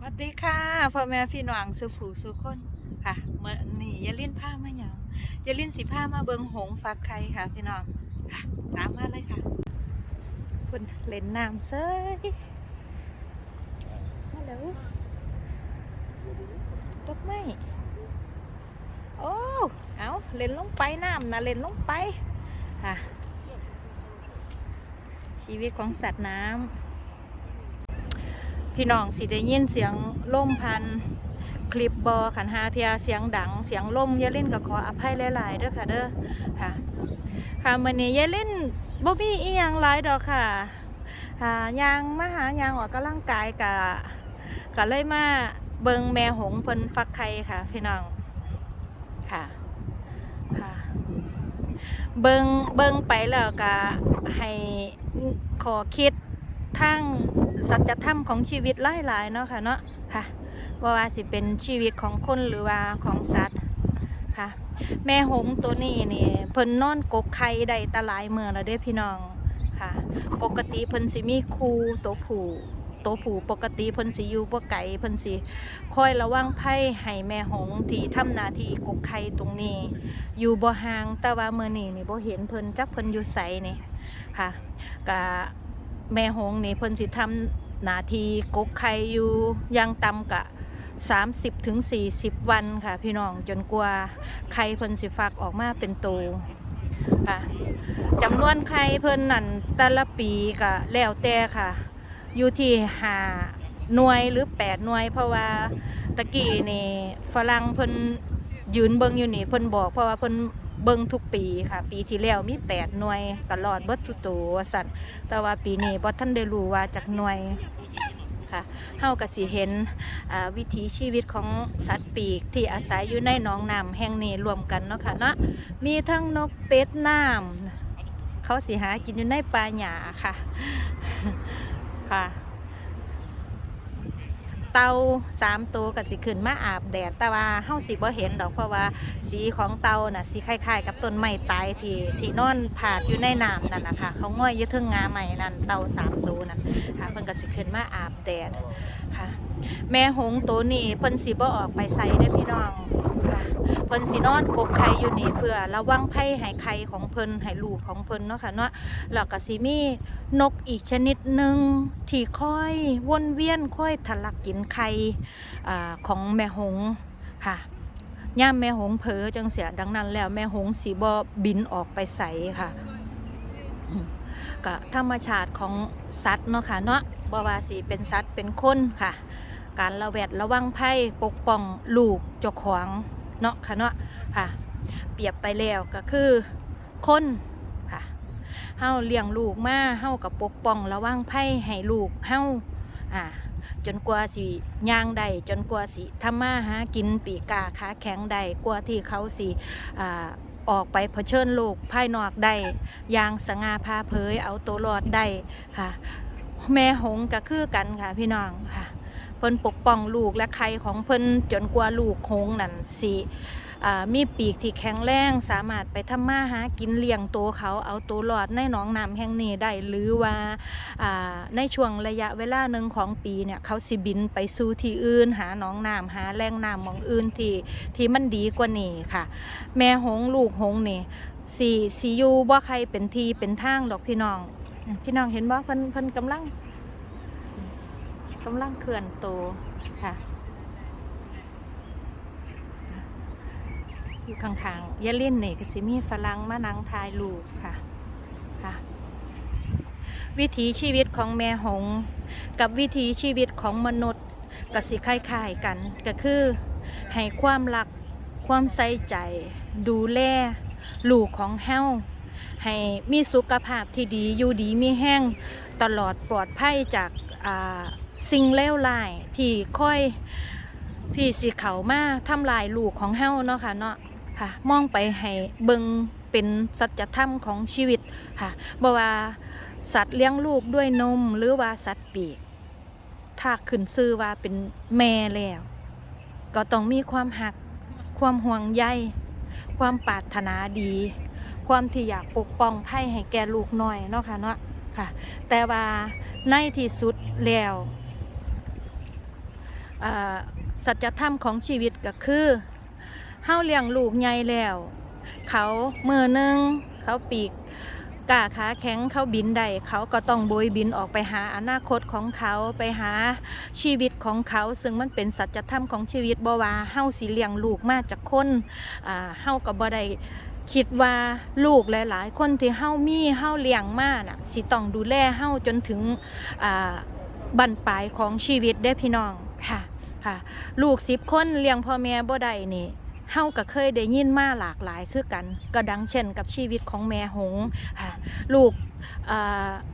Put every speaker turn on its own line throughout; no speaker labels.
สวัสดีค่ะพ่อแม่พี่น้องสุผูสุคนค่ะเมื่อนี่อยาลิ้นผ้ามาหยังอยาลิ้นสิผ้ามาเบิงหงส์ฟักไข่ค่ะ พี่น้องตามมาเลยค่ะเพิ่นเล่นน้ำเซยฮัลโหลตกไหมโอ้เอาเล่นลงไปน้ำนะเล่นลงไปค่ะชีวิตของสัตว์น้ำ พี่น้องสิได้ยินเสียงล่มพันคลิปบอขันหาเทียเสียงดังเสียงล่มยาเล่นกับขออภัยหลายๆเด้อค่ะเด้อค่ะ ค่ะมื้อนี้ยาเล่นบ่มีอีหยังหลายดอกค่ะอ่ายางมาหายางออกกำลังกายกะก็เลยมาเบิงแม่หงเพิ่นฟักไข่ค่ะ พี่น้องค่ะค่ะ เบิงเบิงไปแล้วก็ให้ขอคิด ทางสัจธรรมของชีวิตหลายๆเนาะค่ะเนาะค่ะว่าว่าสิเป็นชีวิตของคนหรือว่าของสัตว์ค่ะแม่หงตัวนี้นี่เพิ่นนอนกกไข่ได้ตะหลายเมื่อแล้วเด้อพี่น้องค่ะ ปกติเพิ่นสิมีครูตัวผู้ตัวผู้ปกติเพิ่นสิอยู่บ่ไกลเพิ่นสิคอยระวังภัยให้แม่หงที่ทำหน้าที่กกไข่ตรงนี้ อยู่บ่ห่างแต่ว่าเมื้อนี้นี่บ่เห็นเพิ่นจักเพิ่นอยู่ไสนี่ค่ะก็ แม่หงนี่เพิ่นสิทำหนาทีกกไข่อยู่ยังต่ำกะ 30ถึง40 วันค่ะ พี่น้องจนกว่าไข่เพิ่นสิฟักออกมาเป็นโตวค่ะจำนวนไข่เพิ่นนั่นแต่ละปีก็แล้วแต่ค่ะ อยู่ที่หาหน่วยหรือ 8 หน่วย เพราะว่าตะกี้นี่ฝรั่งเพิ่นยืนเบิ่งอยู่นี่เพิ่นบอกเพราะว่าเพิ่น เบิ่งทุกปีค่ะ ปีที่แล้วมี 8 หน่วยตลอดเบิดสุดโตสั่นแต่ว่าปีนี้บ่ท่านได้รู้ว่าจากหน่วยค่ะเฮาก็สิเห็นวิถีชีวิตของสัตว์ปีกที่อาศัยอยู่ในหนองน้ำแห่งนี้รวมกันเนาะค่ะเนาะมีทั้งนกเป็ดน้ำเขาสิหากินอยู่ในป่าหญ้าค่ะค่ะ เต่าสามตัวก็สิขึ้นมาอาบแดดแต่ว่าเฮาสิบ่เห็นดอกเพราะว่าสีของเต่าน่ะสีคล้ายๆ กับต้นไม้ตายที่ที่นอนผาดอยู่ในน้ำนั่นนะคะเขาง่อยยึดทึงงาใหม่นั่นเต่าสามตัวนั่นค่ะเพิ่นก็สิขึ้นมาอาบแดดค่ะ แม่หงตัวนี้เพิ่นสิบ่ออกไปใส่ได้พี่น้อง เพิ่นสินอนกกไข่อยู่นี่เพื่อระวังภัยให้ไข่ของเพิ่นให้ลูกของเพิ่นเนาะค่ะเนาะแล้วก็สิมีนกอีกชนิดหนึ่งที่ค่อยวนเวียนค่อยทะลักกินไข่อของแม่หงค่ะย่ามแม่หงเผลอจังเสียดังนั้นแล้วแม่หงสีบอบินออกไปใสค่ะก็ธรรมชาติของสัตว์เนาะค่ะเนาะบว่าสิเป็นสัตว์เป็นคนค่ะ การระแวดระวังภัยปกป้องลูกเจ้าของ เนาะค่ะเนาะค่ะ เปรียบไปแล้วก็คือคนค่ะเฮาเลี้ยงลูกมาเฮากับปกป้องระวังภัยให้ลูกเฮาอ่าจนกว่าสิย่างได้จนกว่าสิทำมาหากินปีกาขาแข็งได้กว่าที่เขาสิอ่าออกไปเผชิญโลกภายนอกได้ยางสง่าพาเผยเอาตัวรอดได้ค่ะ แม่หงก็คือกันค่ะพี่น้องค่ะ เพิ่นปกป้องลูกและไข่ของเพิ่นจนกว่าลูกหงนั่นสิมีปีกที่แข็งแรงสามารถไปทำมาหากินเลี้ยงตัวเขาเอาตัวรอดในหนองน้ำแห่งนี้ได้หรือว่าในช่วงระยะเวลาหนึ่งของปีเนี่ยเขาสิบินไปสู่ที่อื่น หาหนองน้ำหาแหล่งน้ำมองอื่นที่ที่มันดีกว่านี้ค่ะ แม่หงลูกหงนี่สิสิยู่บ่ใครเป็นทีเป็นทางดอกพี่น้อง พี่น้องเห็นบ่เพิ่นเพิ่นกำลัง กำลังเคลื่อนตัวค่ะ อยู่ข้างๆยาเล่นนี่ก็สิมีฝรั่งมานังทายลูกค่ะค่ะ วิถีชีวิตของแม่หง กับวิถีชีวิตของมนุษย์ก็สิคล้ายๆกัน ก็คือให้ความรักความใส่ใจ ดูแลลูกของเฮาให้มีสุขภาพที่ดีอยู่ดีมีแห้งตลอดปลอดภัยจากอ่า สิ่งเลวร้ายที่ค่อยที่สิเขามาทำลายลูกของเฮาเนาะค่ะเนาะค่ะมองไปให้เบิงเป็นสัจธรรมของชีวิตค่ะบ่ว่าสัตว์เลี้ยงลูกด้วยนมหรือว่าสัตว์ปีก ถ้าขึ้นชื่อว่าเป็นแม่แล้ว ก็ต้องมีความหัก ความห่วงใยความปรารถนาดี ความที่อยากปกป้องภัยให้แก่ลูกน้อยเนาะค่ะเนาะค่ะ แต่ว่าในที่สุดแล้ว สัจธรรมของชีวิตก็คือเฮาเลี้ยงลูกใหญ่แล้ว เขามือหนึ่งเขาปีกก้าขาแข็งเขาบินได้เขาก็ต้องโบยบินออกไปหาอนาคตของเขาไปหาชีวิตของเขา ซึ่งมันเป็นสัจธรรมของชีวิตบ่ว่าเฮาสิเลี้ยงลูกมาจากคนอ่าเฮาก็บ่ได้คิดว่าลูกหลาย ๆ คนที่เฮามีเฮาเลี้ยงมาน่ะสิต้องดูแลเฮาจนถึงบั้นปลายของชีวิตได้พี่น้องค่ะ ค่ะ ลูกสิบคนเลี้ยงพ่อแม่บ่ได้นี่เฮาก็เคยได้ยินมาหลากหลายคือกันก็ดังเช่นกับชีวิตของแม่หงค่ะลูก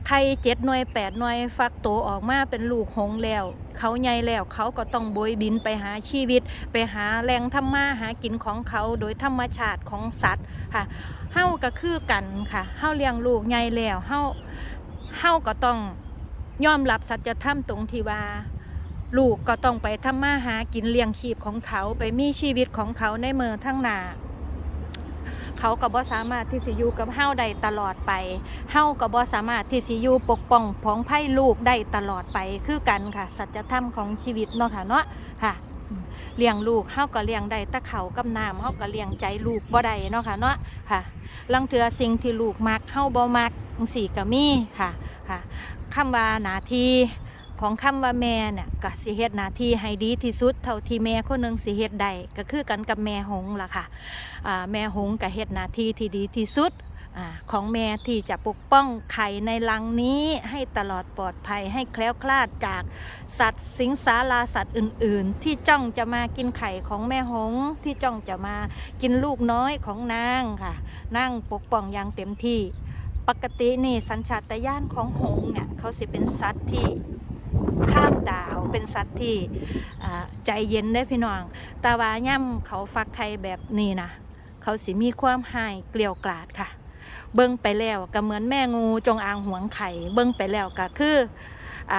ไข่เจ็ดหน่วยแปดหน่วยฟักโตออกมาเป็นลูกหงแล้ว เขาใหญ่แล้วเขาก็ต้องบยบินไปหาชีวิต ไปหาแหล่งทำมาหากินของเขาโดยธรรมชาติของสัตว์ค่ะเฮาก็คือกันค่ะเฮาเลี้ยงลูกใหญ่แล้วเฮาเฮาก็ต้องยอมรับสัจธรรมตรงที่ว่า ลูกก็ต้องไปทำมาหากินเลี้ยงชีพของเขาไปมีชีวิตของเขาในเมืองทั้งนาเขาก็บ่สามารถที่สิอยู่กับเฮาได้ตลอดไป เฮาก็บ่สามารถที่สิอยู่ปกป้องผองไผ่ลูกได้ตลอดไปคือกันค่ะ สัจธรรมของชีวิตเนาะค่ะเนาะค่ะเลี้ยงลูกเฮาก็เลี้ยงได้แตะเขากับน้ำเฮาก็เลี้ยงใจลูกบ่ได้เนาะค่ะเนาะค่ะลังเทือสิ่งที่ลูกมักเฮาบ่มักจังซี่ก็มีค่ะค่ะคำว่าหนาที ของคำว่าแม่เนี่ยก็สิเฮ็ดหน้าที่ให้ดีที่สุดเท่าที่แม่คนหนึงสิเฮ็ดได้ก็คือกันกับแม่หงล่ะค่ะแม่หงก็เฮ็ดหน้าที่ที่ดีที่สุดอของแม่ที่จะปกป้องไข่ในรังนี้ให้ตลอดปลอดภัยให้แคล้วคลาดจากสัตว์สิงสาราสัตว์อื่น ๆ ที่จ้องจะมากินไข่ของแม่หงที่จ้องจะมากินลูกน้อยของนางค่ะนางปกป้องอย่างเต็มที่ ปกตินี่สัญชาตญาณของหงเนี่ยเขาสิเป็นสัตว์ที่ ข้ามดาวเป็นสัตว์ที่ใจเย็นได้พี่น้อง แต่ว่าย่ำเขาฟักไข่แบบนี้นะเขาสิมีความหายเกลียวกราดค่ะ เบิ้งไปแล้วก็เหมือนแม่งูจงอางหวงไข่ เบิ้งไปแล้วก็คืออ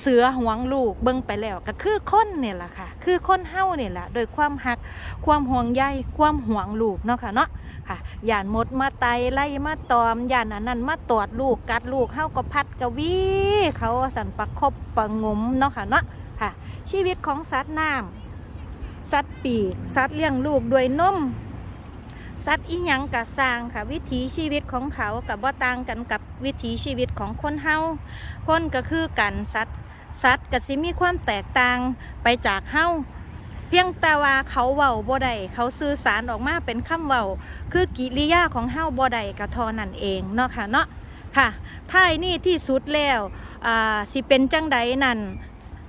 เสือหวงลูกเบิ้งไปแล้วก็คือคนเนี่ยแหละค่ะ คือคนเฮ้าเนี่ยแหละโดยความหักความห่วงใยความหวงลูกเนาะค่ะเนาะ ค่ะย่านมดมาไตไล่มาตอมย่านอันนั้นมาตอดลูกกัดลูกเฮ้าก็พัดกะวีเขาสันประคบประงมเนาะค่ะเนาะค่ะ ชีวิตของสัตว์น้ำสัตว์ปีกสัตว์เลี้ยงลูกด้วยนมสัตว์อีหยังกะสร้างค่ะ วิถีชีวิตของเขากับว่าต่างกันกับวิถีชีวิตของคนเฮาคนก็คือกันสัตว์สัตว์ก็สิมีความแตกต่างไปจากเฮา เพียงแต่ว่าเขาเว้าบ่ได้เขาสื่อสารออกมาเป็นคำเว้าคือกิริยาของเฮาบ่ได้กระทอนั่นเองเนาะค่ะเนาะค่ะท้ายนี่ที่สุดแล้วอ่าสิเป็นจังใดนั่น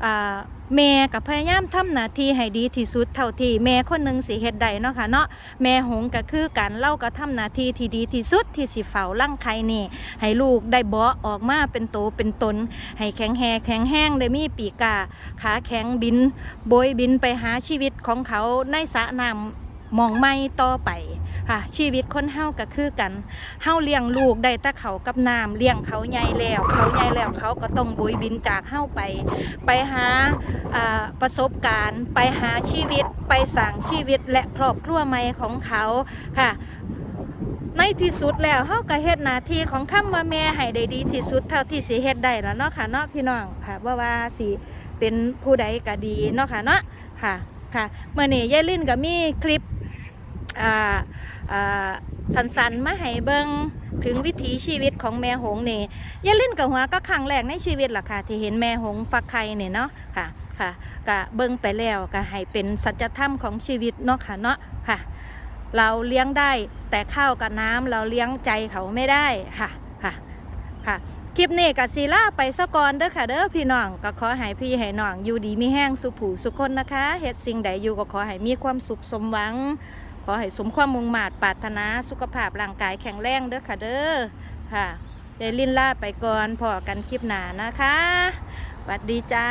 อ่า แม่กับพยายามทำหน้าที่ให้ดีที่สุดเท่าที่แม่คนหนึ่งสิเฮ็ดได้เนาะค่ะเนาะแม่หงก็คือการเล่าก็ทำหน้าที่ที่ดีที่สุดที่สิเฝ้าร่างไข่นี่ ให้ลูกได้เบาะออกมาเป็นโตเป็นตน ให้แข็งแรงแข็งแห้งได้มีปีกาขาแข็งบินโบยบินไปหาชีวิตของเขาในสระน้ำมองไม่ต่อไป ค่ะชีวิตคนเฮาก็คือกันเฮาเลี้ยงลูกได้แต่เขากับน้ำเลี้ยงเขาใหญ่แล้ว เขาใหญ่แล้วเขาก็ต้องโบยบินจากเฮาไป ไปหาประสบการณ์ ไปหาชีวิตไปสั่งชีวิตและครอบครัวใหม่ของเขาค่ะในที่สุดแล้วเฮาก็เฮ็ดหน้าที่ของคำว่าแม่ให้ได้ดีที่สุดเท่าที่สิเฮ็ดได้แล้วเนาะค่ะเนาะพี่น้องค่ะว่าว่าสิเป็นผู้ใดก็ดีเนาะค่ะเนาะค่ะค่ะเมื่อนี้ยายลินก็มีคลิป อ่าอ่าสันมาให้เบิงถึงวิถีชีวิตของแม่หงนี่ยายลินกับหัวก็ครั้งแรกในชีวิตล่ะค่ะ ที่เห็นแม่หงฟักไข่เนี่ยเนาะค่ะค่ะก็เบิงไปแล้วก็ให้เป็นสัจธรรมของชีวิตเนาะค่ะเนาะค่ะ เราเลี้ยงได้แต่ข้าวกับน้ำเราเลี้ยงใจเขาไม่ได้ค่ะค่ะค่ะคลิปนี้กับซีล่าไปสะกอนเด้อค่ะเด้อพี่น้องก็ขอให้พี่ให้น้องอยู่ดีมีแห้งสุผูสุคนนะคะเฮ็ดสิ่งใดอยู่ก็ขอให้มีความสุขสมหวัง ขอให้สมความมุ่งมา่ปรารถนาสุขภาพร่างกายแข็งแรงเด้อค่ะเด้อค่ะเดลินล่าไปก่อนพอกันคลิปหน้านะคะสวัสดีจ้า